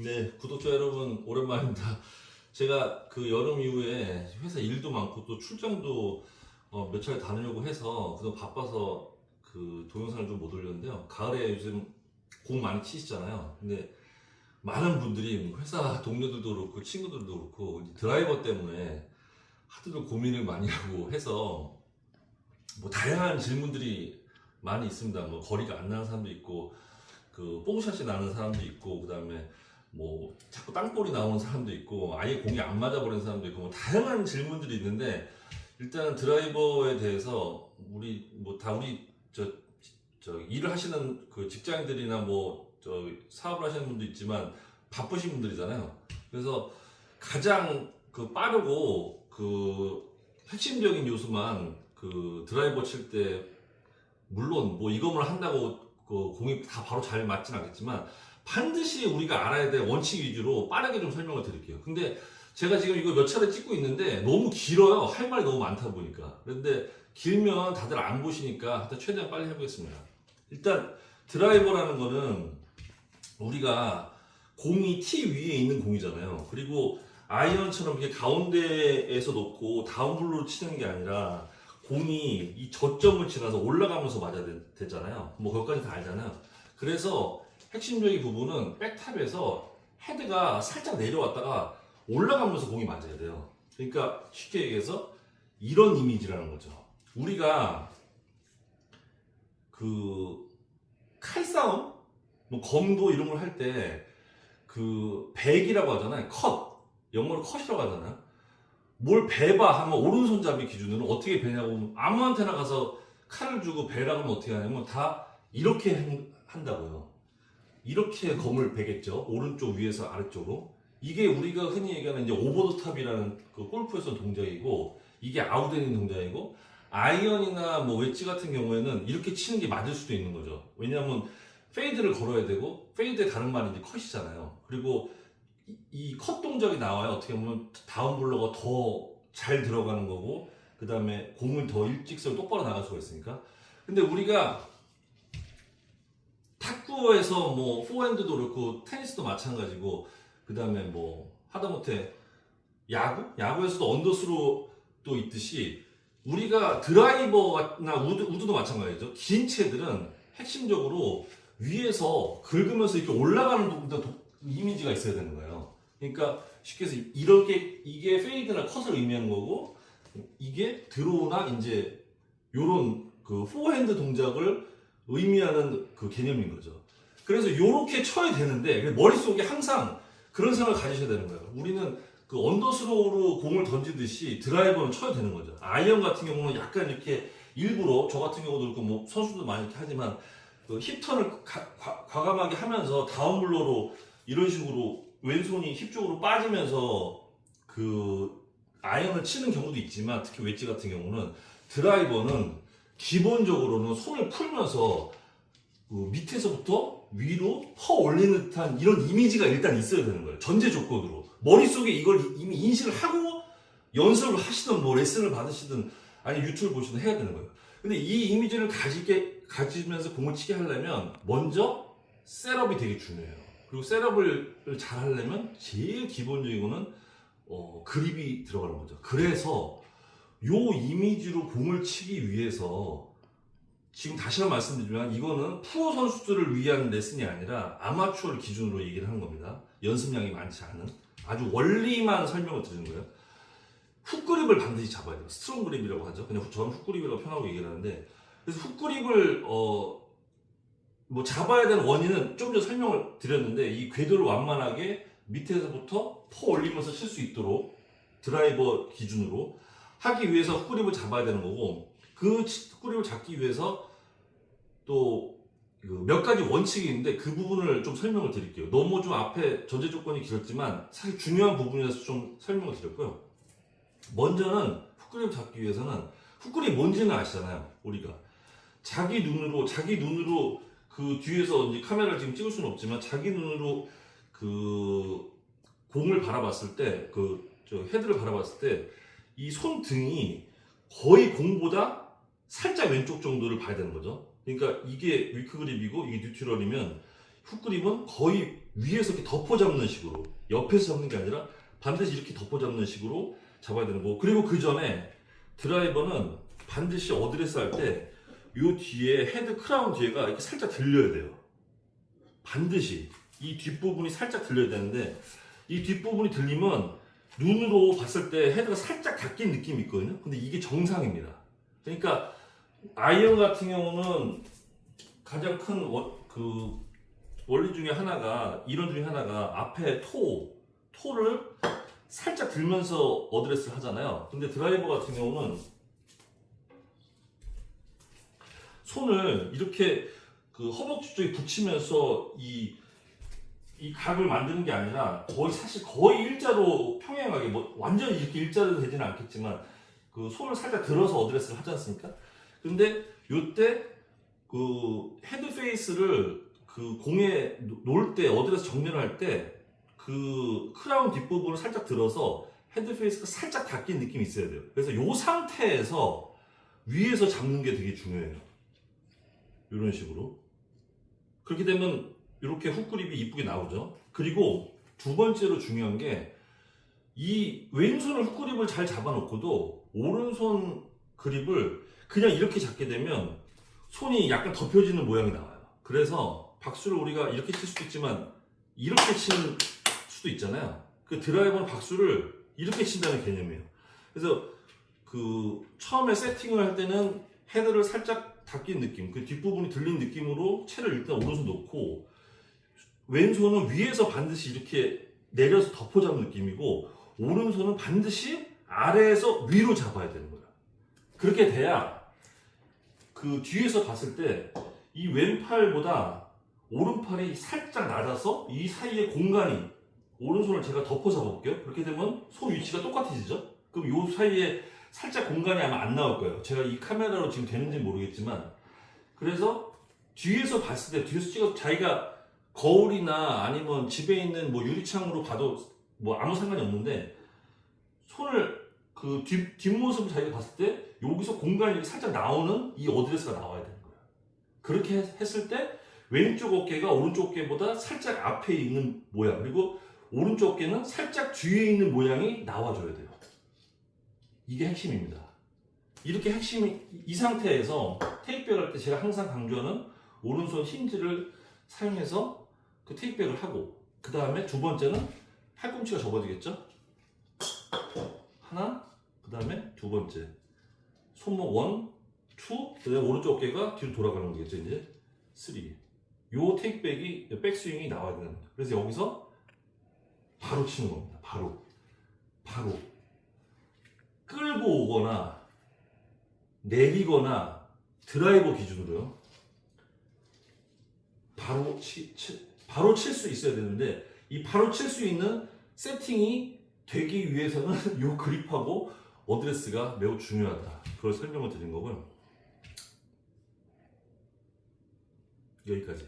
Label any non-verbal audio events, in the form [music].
네, 구독자 여러분 오랜만입니다. 제가 그 여름 이후에 회사 일도 많고 또 출장도 어, 몇 차례 다니려고 해서 그동안 바빠서 그 동영상을 좀 못 올렸는데요. 가을에 요즘 공 많이 치시잖아요. 근데 많은 분들이 회사 동료들도 그렇고 친구들도 그렇고 이 드라이버 때문에 하도 고민을 많이 하고 해서 뭐 다양한 질문들이 많이 있습니다. 뭐 거리가 안 나는 사람도 있고 그 뽕샷이 나는 사람도 있고 그 다음에 뭐 자꾸 땅볼이 나오는 사람도 있고 아예 공이 안 맞아버리는 사람도 있고 뭐 다양한 질문들이 있는데 일단 드라이버에 대해서 우리 뭐 다 우리 저, 저 일을 하시는 그 직장인들이나 뭐 저 사업을 하시는 분도 있지만 바쁘신 분들이잖아요. 그래서 가장 그 빠르고 그 핵심적인 요소만 그 드라이버 칠 때 물론 뭐 이것만 한다고 그 공이 다 바로 잘 맞진 않겠지만 반드시 우리가 알아야 될 원칙 위주로 빠르게 좀 설명을 드릴게요. 근데 제가 지금 이거 몇 차례 찍고 있는데 너무 길어요. 할 말이 너무 많다 보니까. 그런데 길면 다들 안 보시니까 하여튼 최대한 빨리 해보겠습니다. 일단 드라이버라는 거는 우리가 공이 티 위에 있는 공이잖아요. 그리고 아이언처럼 이렇게 가운데에서 놓고 다운블로로 치는 게 아니라 공이 이 저점을 지나서 올라가면서 맞아야 되- 되잖아요. 뭐 그것까지 다 알잖아요. 그래서 핵심적인 부분은 백탑에서 헤드가 살짝 내려왔다가 올라가면서 공이 맞아야 돼요. 그러니까 쉽게 얘기해서 이런 이미지라는 거죠. 우리가 그 칼싸움, 뭐 검도 이런 걸 할 때 그 백이라고 하잖아요. 컷, 영어로 컷이라고 하잖아요. 뭘 배봐 하면 오른손잡이 기준으로 어떻게 배냐고 아무한테나 가서 칼을 주고 배라고 하면 어떻게 하냐면 다 이렇게 한- 한다고요. 이렇게 검을 베겠죠. 오른쪽 위에서 아래쪽으로. 이게 우리가 흔히 얘기하는 이제 오버 더 탑이라는 그 골프에서 동작이고 이게 아웃되는 동작이고 아이언이나 뭐 웨지 같은 경우에는 이렇게 치는 게 맞을 수도 있는 거죠. 왜냐하면 페이드를 걸어야 되고 페이드의 다른 말이 이제 컷이잖아요. 그리고 이 컷 동작이 나와야 어떻게 보면 다운블러가 더 잘 들어가는 거고 그 다음에 공을 더 일직선 똑바로 나갈 수가 있으니까 근데 우리가 탁구에서 뭐 포핸드도 그렇고 테니스도 마찬가지고 그 다음에 뭐 하다못해 야구? 야구에서도 언더스로 또 있듯이 우리가 드라이버나 우드, 우드도 마찬가지죠 긴 채들은 핵심적으로 위에서 긁으면서 이렇게 올라가는 도- 도- 이미지가 있어야 되는 거예요 그러니까 쉽게 해서 이렇게 이게 페이드나 컷을 의미하는 거고 이게 드로우나 이제 요런 그 포핸드 동작을 의미하는 그 개념인 거죠. 그래서 요렇게 쳐야 되는데 머릿속에 항상 그런 생각을 가지셔야 되는 거예요. 우리는 그 언더스로우로 공을 던지듯이 드라이버는 쳐야 되는 거죠. 아이언 같은 경우는 약간 이렇게 일부러 저 같은 경우도 그렇고 뭐 선수도 많이 이렇게 하지만 그 힙턴을 가, 감하게 하면서 다운블로로 이런 식으로 왼손이 힙 쪽으로 빠지면서 그 아이언을 치는 경우도 있지만 특히 웨지 같은 경우는 드라이버는 기본적으로는 손을 풀면서 그 밑에서부터 위로 퍼 올리는 듯한 이런 이미지가 일단 있어야 되는 거예요. 전제 조건으로. 머릿속에 이걸 이미 인식을 하고 연습을 하시든 뭐 레슨을 받으시든 아니 유튜브 보시든 해야 되는 거예요. 근데 이 이미지를 가지게, 가지면서 공을 치게 하려면 먼저 셋업이 되게 중요해요. 그리고 셋업을 잘 하려면 제일 기본적인 거는 어, 그립이 들어가는 거죠. 그래서 요 이미지로 공을 치기 위해서 지금 다시 한번 말씀드리지만 이거는 프로 선수들을 위한 레슨이 아니라 아마추어를 기준으로 얘기를 하는 겁니다. 연습량이 많지 않은 아주 원리만 설명을 드리는 거예요. 훅 그립을 반드시 잡아야 돼요. 스트롱 그립이라고 하죠. 그냥 저는 훅 그립이라고 편하고 얘기를 하는데 그래서 훅 그립을 어, 뭐 잡아야 되는 원인은 좀 전에 설명을 드렸는데 이 궤도를 완만하게 밑에서부터 퍼 올리면서 칠 수 있도록 드라이버 기준으로 하기 위해서 훅그립을 잡아야 되는 거고 그 치- 훅그립을 잡기 위해서 또그몇 가지 원칙이 있는데 그 부분을 좀 설명을 드릴게요. 너무 좀 앞에 전제 조건이 길었지만 사실 중요한 부분이라서 좀 설명을 드렸고요. 먼저는 훅그립 잡기 위해서는 훅그립 뭔지는 아시잖아요. 우리가 자기 눈으로 자기 눈으로 그 뒤에서 이제 카메라를 지금 찍을 수는 없지만 자기 눈으로 그 공을 바라봤을 때 그 저 헤드를 바라봤을 때 이 손등이 거의 공보다 살짝 왼쪽 정도를 봐야 되는 거죠. 그러니까 이게 위크 그립이고 이게 뉴트럴이면 훅 그립은 거의 위에서 이렇게 덮어 잡는 식으로 옆에서 잡는 게 아니라 반드시 이렇게 덮어 잡는 식으로 잡아야 되는 거고 그리고 그 전에 드라이버는 반드시 어드레스 할때요 뒤에 헤드 크라운 뒤에가 이렇게 살짝 들려야 돼요. 반드시 이 뒷부분이 살짝 들려야 되는데 이 뒷부분이 들리면 눈으로 봤을 때 헤드가 살짝 닫힌 느낌이 있거든요. 근데 이게 정상입니다. 그러니까 아이언 같은 경우는 가장 큰그 원리 중에 하나가 이론 중에 하나가 앞에 토 토를 살짝 들면서 어드레스를 하잖아요. 근데 드라이버 같은 경우는 손을 이렇게 그 허벅지 쪽에 붙이면서 이, 이 각을 만드는 게 아니라 거의 사실 거의 일자로 평행하게 뭐 완전히 이렇게 일자로 되지는 않겠지만 그 손을 살짝 들어서 어드레스를 하지 않습니까? 근데 요때 그 헤드 페이스를 그 공에 놓을 때 어드레스 정렬을 할 때 그 크라운 뒷부분을 살짝 들어서 헤드 페이스가 살짝 닫힌 느낌이 있어야 돼요. 그래서 요 상태에서 위에서 잡는 게 되게 중요해요. 이런 식으로. 그렇게 되면 이렇게 훅 그립이 이쁘게 나오죠. 그리고 두 번째로 중요한 게 이 왼손을 훅 그립을 잘 잡아놓고도 오른손 그립을 그냥 이렇게 잡게 되면 손이 약간 덮여지는 모양이 나와요. 그래서 박수를 우리가 이렇게 칠 수도 있지만 이렇게 치는 수도 있잖아요. 그 드라이버는 박수를 이렇게 친다는 개념이에요. 그래서 그 처음에 세팅을 할 때는 헤드를 살짝 닫힌 느낌, 그 뒷부분이 들린 느낌으로 채를 일단 오른손 놓고 왼손은 위에서 반드시 이렇게 내려서 덮어 잡는 느낌이고 오른손은 반드시 아래에서 위로 잡아야 되는 거야. 그렇게 돼야 그 뒤에서 봤을 때 이 왼팔보다 오른팔이 살짝 낮아서 이 사이에 공간이 오른손을 제가 덮어 잡아볼게요. 그렇게 되면 손 위치가 똑같아지죠? 그럼 요 사이에 살짝 공간이 아마 안 나올 거예요. 제가 이 카메라로 지금 되는지 모르겠지만 그래서 뒤에서 봤을 때 뒤에서 찍어 자기가 거울이나 아니면 집에 있는 뭐 유리창으로 봐도 뭐 아무 상관이 없는데 손을 그 뒷, 뒷모습을 자기가 봤을 때 여기서 공간이 살짝 나오는 이 어드레스가 나와야 되는 거예요. 그렇게 했- 했을 때 왼쪽 어깨가 오른쪽 어깨보다 살짝 앞에 있는 모양 그리고 오른쪽 어깨는 살짝 뒤에 있는 모양이 나와줘야 돼요. 이게 핵심입니다. 이렇게 핵심이 이 상태에서 테이크백을 할때 제가 항상 강조하는 오른손 힌지를 사용해서 그 테이크백을 하고 그 다음에 두 번째는 팔꿈치가 접어지겠죠? 하나, 그 다음에 두 번째 손목 원, 투, 그 다음에 오른쪽 어깨가 뒤로 돌아가는 거겠죠 이제 쓰리. 요 테이크백이 백스윙이 나와야 되는 거예요. 그래서 여기서 바로 치는 겁니다. 바로, 바로 끌고 오거나 내리거나 드라이버 기준으로요. 바로 치, 치- 바로 칠 수 있어야 되는데 이 바로 칠 수 있는 세팅이 되기 위해서는 [laughs] 요 그립하고 어드레스가 매우 중요하다. 그걸 설명을 드린 거고요. 여기까지.